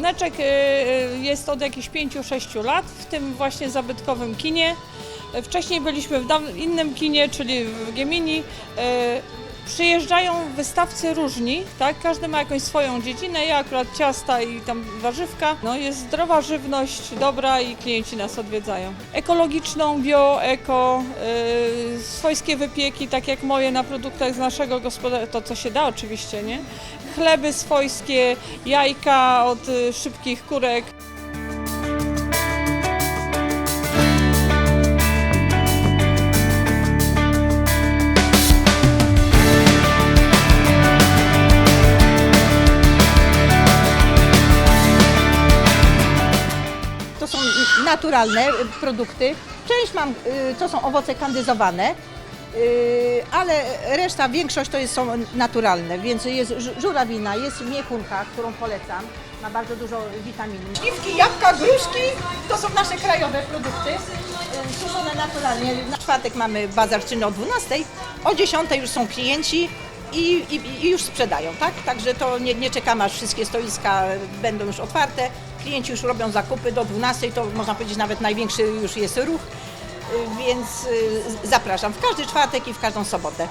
Barszczek y, y, jest od jakichś 5-6 lat w tym właśnie zabytkowym kinie. Wcześniej byliśmy w innym kinie, czyli w Gemini. Y, Przyjeżdżają wystawcy różni, tak? Każdy ma jakąś swoją dziedzinę. Ja akurat ciasta i tam warzywka. No jest zdrowa żywność, dobra i klienci nas odwiedzają. Ekologiczną, bio, eko, swojskie wypieki, tak jak moje na produktach z naszego gospodarstwa, to co się da oczywiście, nie? Chleby swojskie, jajka od y, szybkich kurek. Naturalne y, produkty. Część mam, y, to są owoce kandyzowane, y, ale reszta, większość to jest, są naturalne, więc jest żu- żurawina, jest miechunka, którą polecam. Ma bardzo dużo witamin. Śliwki, jabłka, gruszki to są nasze krajowe produkty, y, suszone naturalnie. Na czwartek mamy bazar czynny o 12, o 10 już są klienci. I, i, I już sprzedają, tak? Także to nie, nie czekamy, aż wszystkie stoiska będą już otwarte. Klienci już robią zakupy do 12, to można powiedzieć nawet największy już jest ruch, więc y, zapraszam w każdy czwartek i w każdą sobotę.